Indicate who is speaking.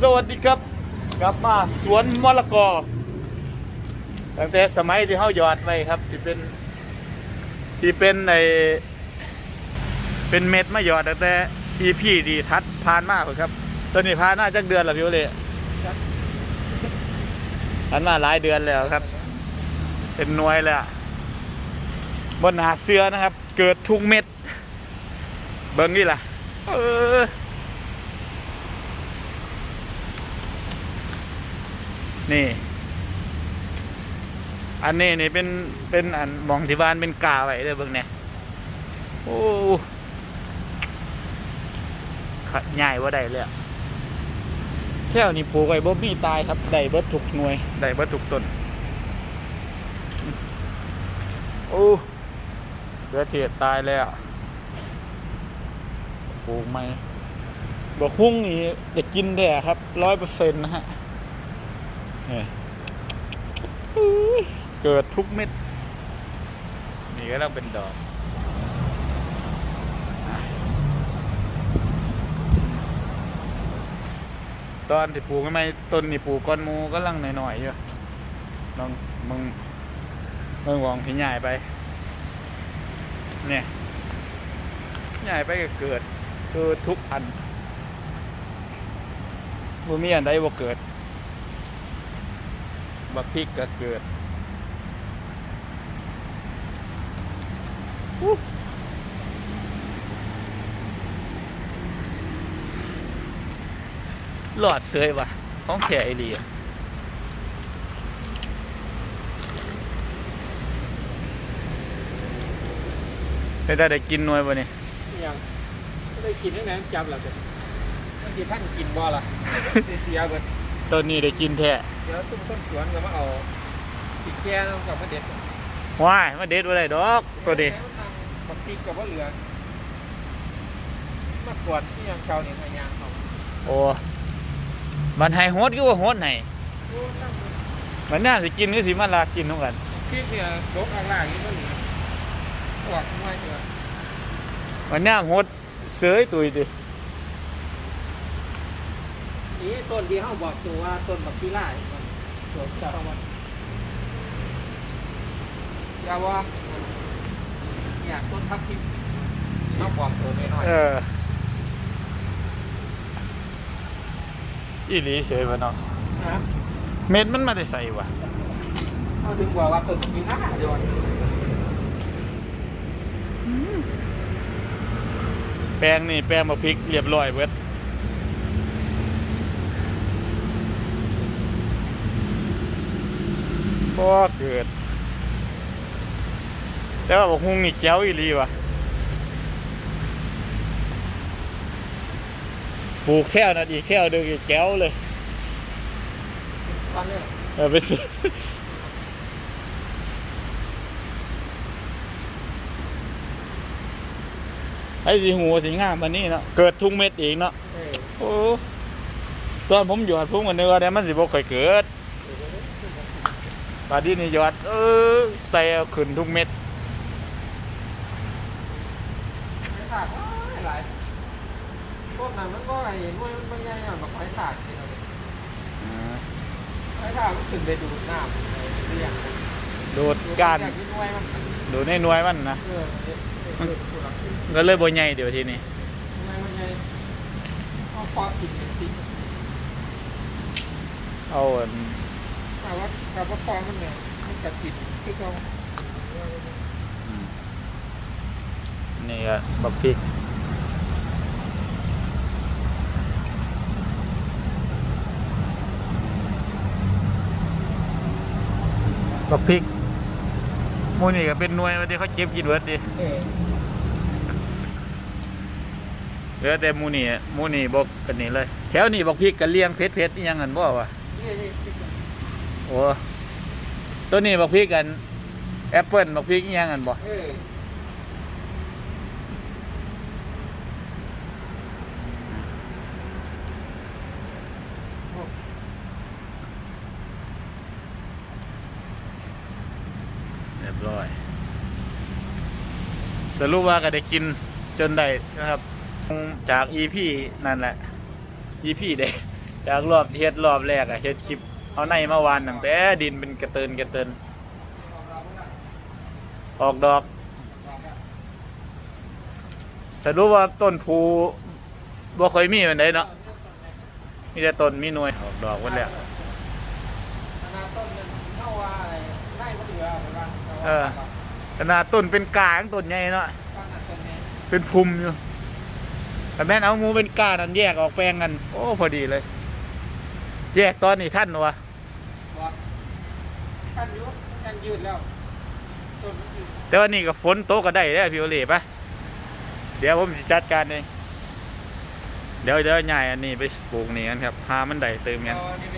Speaker 1: สวัสดีครับ กลับมาสวนมะละกอ ตั้งแต่สมัยที่เขาหยอดไว้ครับ ที่เป็น ที่เป็นในเป็นเม็ดมาหยอดตั้งแต่อีพี่ดีทัดผ่านมากเลยครับ ตอนนี้ผ่านมาจักเดือนแล้วพี่เลยผ่านมาหลายเดือนแล้วครับ เป็นหน่วยแล้วบนหาเสื้อนะครับ เกิดทุกเม็ด เบิ้งนี่ล่ะ เออ นี่ อันนี้นี่เป็นเป็นอันมองที่บ้านเป็นกาไว้เลยเบิ่งเนี่ยโอ้ขะใหญ่ว่าได้เลยอะแค่วนี่ปลูกไว้บ่มีตายครับได้เบิดทุกหน่วยได้เบิดทุกต้นโอ้เกลือเทียดตายแล้วปลูกไหมบ่คุ้งนี่จะกินได้ครับร้อยเปอร์เซ็นต์นะฮะนี่อุ้ย เกิดทุกเม็ด นี่ก็ต้องเป็นดอกตอนที่ปลูกไม่ต้นนี่ปลูกก้อนมูก็ลังหน่อยๆอยู่ลองมึงมึงวองที่ใหญ่ไป เนี่ยใหญ่ไปก็เกิดเกิดทุกอันบ่มีอันใดบ่เกิด บักพริกก็เกิดอู้หลอดเสยว่ะของแขไอเลียไปได้ได้กินหน่วยบ่เนี่ย
Speaker 2: ยังไม่ได้กินตั้งแต่จำหรอกบางทีท่านกินบ่ล่ะเสียเบิด
Speaker 1: ต้นนี้ได้กินแท้
Speaker 2: เดี๋ยวตุ้มต้นสวนก็มาเอาติดแก่แล้วกับมาเด็ด
Speaker 1: ว้ายมาเด็ดบ่ได้ดอกตัวนี้
Speaker 2: บักพริกกับว่าเหลือมากวดที่ยังเก่าเนี่ยพยายามเอา
Speaker 1: โอ้มันให้โฮดก็ว่าโฮดให้
Speaker 2: โอ้ตั้งเลย
Speaker 1: มันน่าสิกินก็สิมาลากกินทุกกัน
Speaker 2: พริกเนี่ยลกอ่างล่างนี่ก็เหลือปวกไม่เจอ
Speaker 1: มันน่าโฮดเสยตุยดิ
Speaker 2: นี่ต้นที่เขาบอกตัวว่าต้นบักพีล่าเนี่ยมันสวนเจ้าวันอย่าว่าเนี่ยต้นทับทิมเขาบอกตัวน้อย
Speaker 1: เอออีหลีเสยบ่เนาะ
Speaker 2: ๆนะ
Speaker 1: เม็ดมันมาได้ใส่วะ
Speaker 2: เขาถึงบอกว่าต้นบักพีล่าเดี๋ยว
Speaker 1: แปลงนี่แปลงมาพริกเรียบร้อยเบิด ก็เกิด แต่ว่าบอกฮุงนี่แจ้วอีหลีวะปลูกแค่นั้นอีกแค่เดียวอีกแจ้วเลย
Speaker 2: ตอนนี้
Speaker 1: เออไปซื้อไอ้สีหัวสีงามมันนี่เนาะเกิดทุ่งเม็ดเองเนาะ
Speaker 2: เออ
Speaker 1: โอ้ตอนผมหยอดผมก็นึกว่าเนี่ยมันสิบ่ค่อยเกิด ตอนนี้นี่หยอด เออใส่เอาขึ้นทุกเม็ด
Speaker 2: ไม่ขาดหลายต้นนั้นมันก็ไอ้หน่วยมันไม่ใหญ่อย่างแบบไม้ขาดที่เราเนี่ยไม้ขาดมันถึงได้ดูดน้ำเรียง
Speaker 1: โดดการ
Speaker 2: ที่หน่วยมัน
Speaker 1: โดดในหน่วยมันนะ
Speaker 2: เออมันดูดตัวละ
Speaker 1: ก็เลยบ่ใหญ่เดี๋ยวทีนี้
Speaker 2: หน่วยมันใหญ่เอา แต่ว่าแต่ว่าปอดมันเนี่ยมันกัดกินคือเขา
Speaker 1: อืมนี่ก็บักพริก บักพริกหมูนี่ก็เป็นหน่วยว่าที่เขาเก็บกินเบิดดิ
Speaker 2: เออ
Speaker 1: เหลือแต่หมูนี่หมูนี่บอกกันนี่เลย แถวนี้บอกพริกกันเลี้ยงเพชรเพชรนี่ยังกันบ่วะ
Speaker 2: นี่นี่ที่
Speaker 1: โอ้ตัวนี้บอกพริกกันแอปเปิลบอกพริกนี่ยังกันบ่
Speaker 2: เออ
Speaker 1: เรียบร้อย สรุปว่าก็ได้กินจนได้นะครับ จากอีพีนั่นแหละอีพีเด็จากรอบที่เฮ็ดรอบแรกอะเฮ็ดคลิป เอาในมาวานตั้งแต่ดินเป็นกระเตินกระเตินออกดอกสรุปว่าต้นภูบ่ค่อยมีปานใดเนาะมีแต่ต้นมีหน่วยออกดอกหมดแล้ว
Speaker 2: ขนาดต้นนึงเท่าว่าออ
Speaker 1: ขนาดต้นเป็นกางต้นใหญ่เนาะเป็นภูมิอยู่แต่แม่เอาหมูเป็นกานั่นแยกออกแปลงกัน โอ้ พอดีเลย แยกตอนนี้ท่านวะ
Speaker 2: บอกท่านยุทท่านยืดแล้วต้นมันยืด
Speaker 1: แต่ว่านี่ก็ฝนตกก็ได้แล้วพี่โอเล่ปะเดี๋ยวผมจะจัดการเองเดี๋ยวเดี๋ยวใหญ่อันนี้ไปปลูกนี่กันครับพามันได้เติมกัน
Speaker 2: เอาอันนี้